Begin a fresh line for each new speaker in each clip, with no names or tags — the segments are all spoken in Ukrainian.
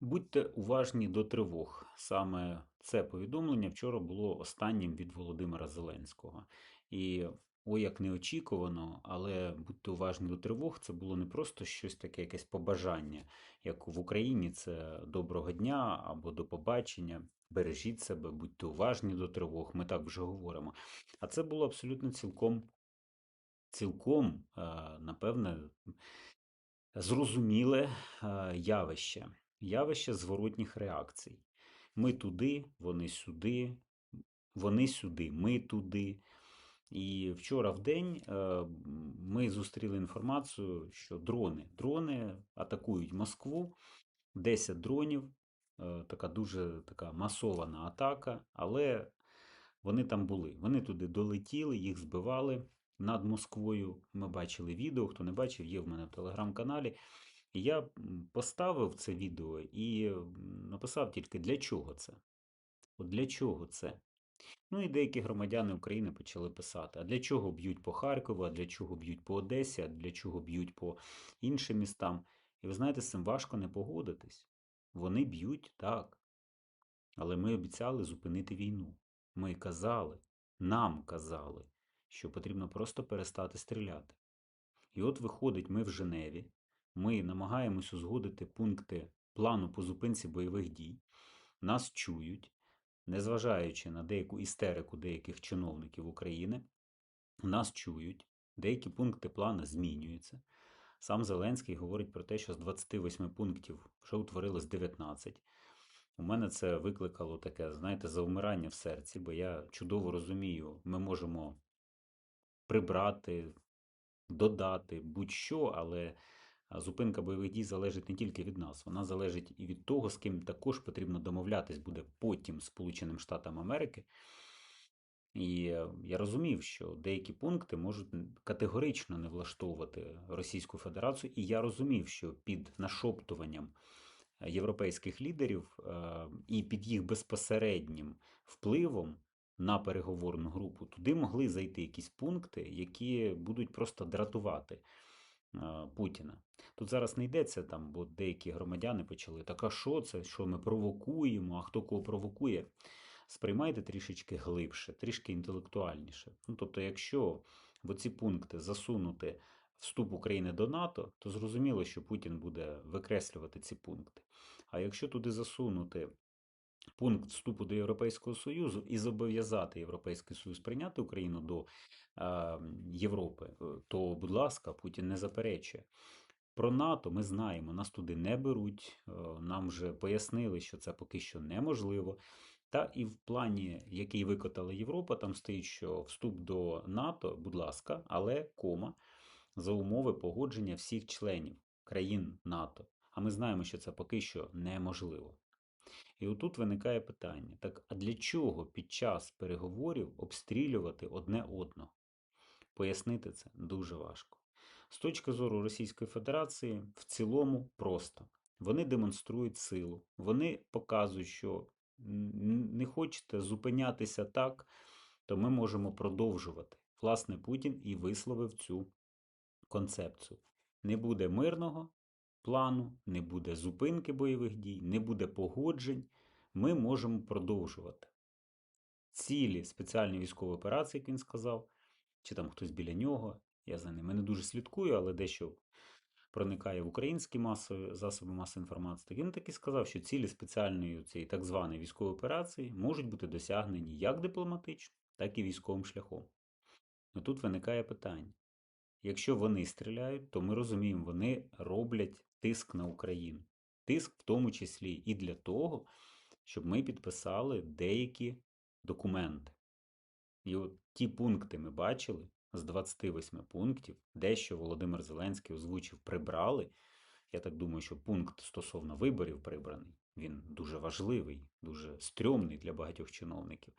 Будьте уважні до тривог. Саме це повідомлення вчора було останнім від Володимира Зеленського. І о, як неочікувано, але будьте уважні до тривог. Це було не просто щось таке, якесь побажання, як в Україні це доброго дня або до побачення. Бережіть себе, будьте уважні до тривог. Ми так вже говоримо. А це було абсолютно цілком, цілком, е, напевне, зрозуміле е, явище явище зворотніх реакцій. Ми туди, вони сюди, вони сюди, ми туди. І вчора в день е, ми зустріли інформацію, що дрони дрони атакують Москву, 10 дронів, е, така дуже така масована атака, але вони там були. Вони туди долетіли, їх збивали над Москвою. Ми бачили відео, хто не бачив, є в мене в телеграм-каналі. Я поставив це відео і написав тільки для чого це? От для чого це? Ну і деякі громадяни України почали писати: а для чого б'ють по Харкову, а для чого б'ють по Одесі, а для чого б'ють по іншим містам. І ви знаєте, з цим важко не погодитись. Вони б'ють так. Але ми обіцяли зупинити війну. Ми казали, нам казали, що потрібно просто перестати стріляти. І от виходить, ми в Женеві, ми намагаємось узгодити пункти плану по зупинці бойових дій, нас чують, незважаючи на деяку істерику деяких чиновників України, нас чують, деякі пункти плану змінюються. Сам Зеленський говорить про те, що з 28 пунктів вже утворилось 19. У мене це викликало таке, знаєте, завмирання в серці, бо я чудово розумію, ми можемо прибрати, додати будь-що, але зупинка бойових дій залежить не тільки від нас, вона залежить і від того, з ким також потрібно домовлятись буде потім Сполученим Штатам Америки. І я розумів, що деякі пункти можуть категорично не влаштовувати Російську Федерацію, і я розумів, що під нашоптуванням європейських лідерів і під їх безпосереднім впливом на переговорну групу туди могли зайти якісь пункти, які будуть просто дратувати. Путіна. Тут зараз не йдеться там, бо деякі громадяни почали, так а що це? Що ми провокуємо, а хто кого провокує? Сприймайте трішечки глибше, трішки інтелектуальніше. Ну, Тобто, якщо в оці пункти засунути вступ України до НАТО, то зрозуміло, що Путін буде викреслювати ці пункти. А якщо туди засунути пункт вступу до Європейського Союзу і зобов'язати Європейський Союз прийняти Україну до Європи, е, то, будь ласка, Путін не заперечує. Про НАТО ми знаємо, нас туди не беруть, е, нам вже пояснили, що це поки що неможливо. Та і в плані, який викотала Європа, там стоїть, що вступ до НАТО, будь ласка, але кома за умови погодження всіх членів країн НАТО. А ми знаємо, що це поки що неможливо. І отут виникає питання: так а для чого під час переговорів обстрілювати одне одного? Пояснити це дуже важко. З точки зору Російської Федерації, в цілому просто. Вони демонструють силу, вони показують, що не хочете зупинятися так, то ми можемо продовжувати. Власне, Путін і висловив цю концепцію. Не буде мирного плану, не буде зупинки бойових дій, не буде погоджень. Ми можемо продовжувати. Цілі спеціальні військові операції, як він сказав, чи там хтось біля нього. Я за ними не дуже слідкую, але дещо проникає в українські масові, засоби масової інформації. Він таки сказав, що цілі спеціальної цієї так званої військової операції можуть бути досягнені як дипломатично, так і військовим шляхом. Но тут виникає питання. Якщо вони стріляють, то ми розуміємо, вони роблять тиск на Україну. Тиск в тому числі і для того, щоб ми підписали деякі документи. І от ті пункти ми бачили з 28 пунктів, дещо Володимир Зеленський озвучив, прибрали. Я так думаю, що пункт стосовно виборів прибраний, він дуже важливий, дуже стрьомний для багатьох чиновників.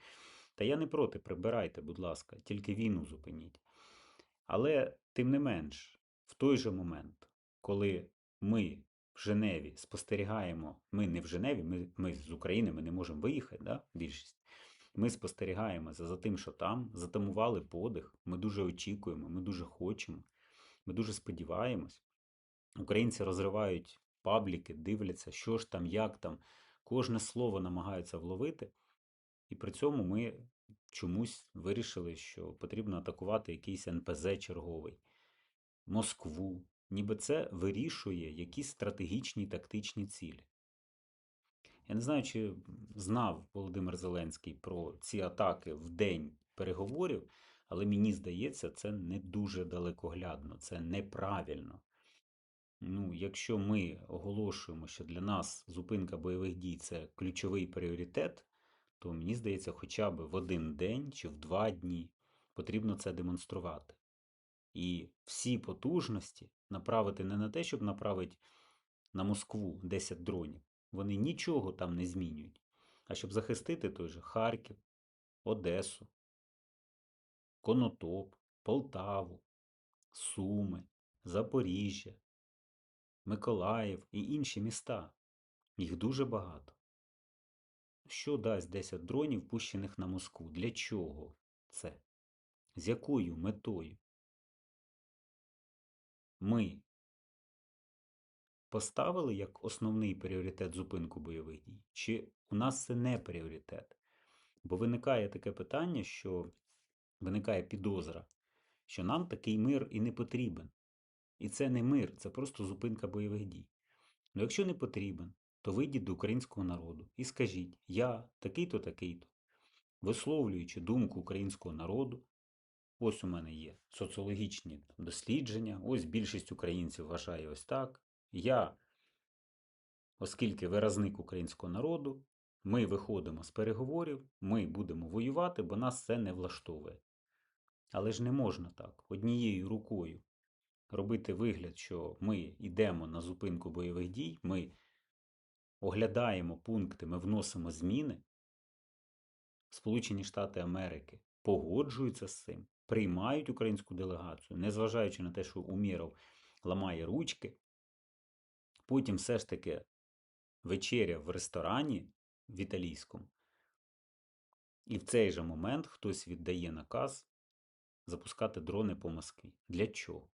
Та я не проти, прибирайте, будь ласка, тільки війну зупиніть. Але, тим не менш, в той же момент, коли ми в Женеві спостерігаємо, ми не в Женеві, ми ми з України ми не можемо виїхати, да, більшість. Ми спостерігаємо за тим, що там затамували подих. Ми дуже очікуємо, ми дуже хочемо, ми дуже сподіваємось. Українці розривають пабліки, дивляться, що ж там, як там, кожне слово намагаються вловити. І при цьому ми чомусь вирішили, що потрібно атакувати якийсь НПЗ черговий, Москву. Ніби це вирішує якісь стратегічні тактичні цілі. Я не знаю, чи знав Володимир Зеленський про ці атаки в день переговорів, але мені здається, це не дуже далекоглядно, це неправильно. Ну, якщо ми оголошуємо, що для нас зупинка бойових дій це ключовий пріоритет, то мені здається, хоча б в один день чи в два дні потрібно це демонструвати. І всі потужності направити не на те, щоб направити на Москву 10 дронів. Вони нічого там не змінюють. А щоб захистити той же Харків, Одесу, Конотоп, Полтаву, Суми, Запоріжжя, Миколаїв і інші міста. Їх дуже багато. Що дасть 10 дронів, пущених на Москву? Для чого це? З якою метою? Ми поставили як основний пріоритет зупинку бойових дій? Чи у нас це не пріоритет? Бо виникає таке питання, що виникає підозра, що нам такий мир і не потрібен. І це не мир, це просто зупинка бойових дій. Ну якщо не потрібен, то вийдіть до українського народу і скажіть, я такий-то, такий-то, висловлюючи думку українського народу, ось у мене є соціологічні дослідження, ось більшість українців вважає ось так. Я, оскільки виразник українського народу, ми виходимо з переговорів, ми будемо воювати, бо нас це не влаштовує. Але ж не можна так, однією рукою робити вигляд, що ми йдемо на зупинку бойових дій, ми оглядаємо пункти, ми вносимо зміни. Сполучені Штати Америки погоджуються з цим, приймають українську делегацію, незважаючи на те, що Уміров ламає ручки. Потім все ж таки вечеря в ресторані в італійському. І в цей же момент хтось віддає наказ запускати дрони по Москві. Для чого?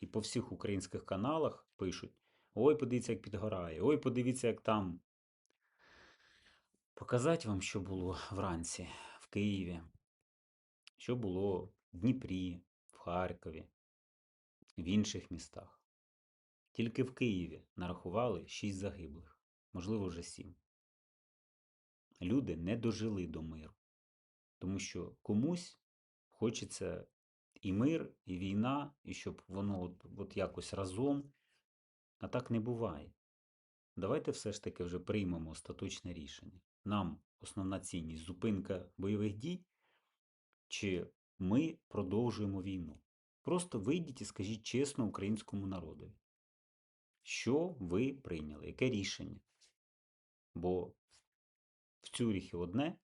І по всіх українських каналах пишуть: Ой, подивіться, як підгорає, ой, подивіться, як там. Показати вам, що було вранці в Києві, що було в Дніпрі, в Харкові, в інших містах. Тільки в Києві нарахували 6 загиблих, можливо, вже 7. Люди не дожили до миру, тому що комусь хочеться і мир, і війна, і щоб воно от, от якось разом. А так не буває. Давайте все ж таки вже приймемо остаточне рішення. Нам основна цінність зупинка бойових дій, чи ми продовжуємо війну. Просто вийдіть і скажіть чесно українському народу, що ви прийняли, яке рішення? Бо в Цюріхі одне,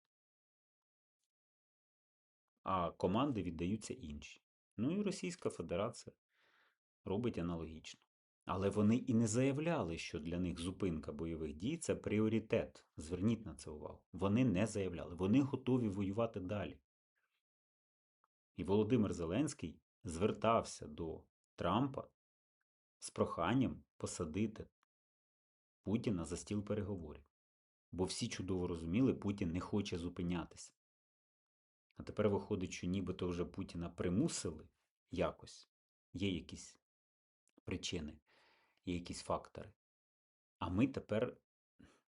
а команди віддаються інші. Ну і Російська Федерація робить аналогічно. Але вони і не заявляли, що для них зупинка бойових дій це пріоритет. Зверніть на це увагу. Вони не заявляли, вони готові воювати далі. І Володимир Зеленський звертався до Трампа з проханням посадити Путіна за стіл переговорів. Бо всі чудово розуміли, Путін не хоче зупинятися. А тепер виходить, що нібито вже Путіна примусили якось, є якісь причини, є якісь фактори. А ми тепер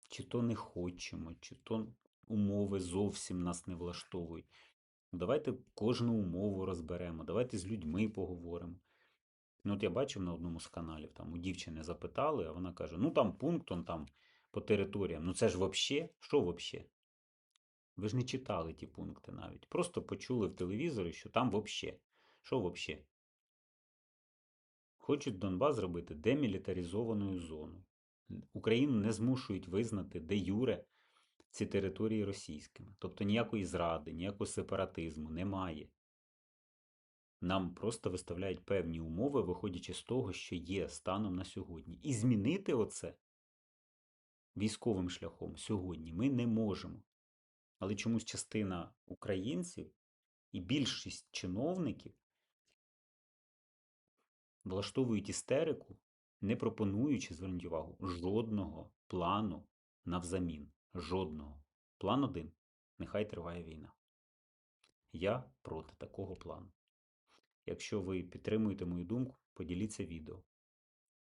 чи то не хочемо, чи то умови зовсім нас не влаштовують. Ну, Давайте кожну умову розберемо, давайте з людьми поговоримо. Ну, от я бачив на одному з каналів, там у дівчини запитали, а вона каже: ну там пункт он там по територіям. Ну це ж вообще, що вообще? Ви ж не читали ті пункти навіть. Просто почули в телевізорі, що там вообще. Що вообще? Хочуть Донбас зробити демілітаризованою зоною. Україну не змушують визнати де юре ці території російськими. Тобто ніякої зради, ніякого сепаратизму немає. Нам просто виставляють певні умови, виходячи з того, що є станом на сьогодні. І змінити оце військовим шляхом сьогодні ми не можемо. Але чомусь частина українців і більшість чиновників влаштовують істерику не пропонуючи, зверніть увагу, жодного плану навзамін. Жодного. План один. Нехай триває війна. Я проти такого плану. Якщо ви підтримуєте мою думку, поділіться відео.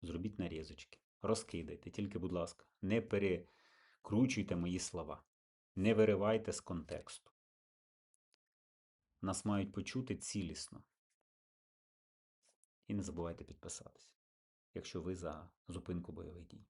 Зробіть нарізочки. Розкидайте, тільки, будь ласка, не перекручуйте мої слова. Не виривайте з контексту. Нас мають почути цілісно. І не забувайте підписатися, якщо ви за зупинку бойових дій.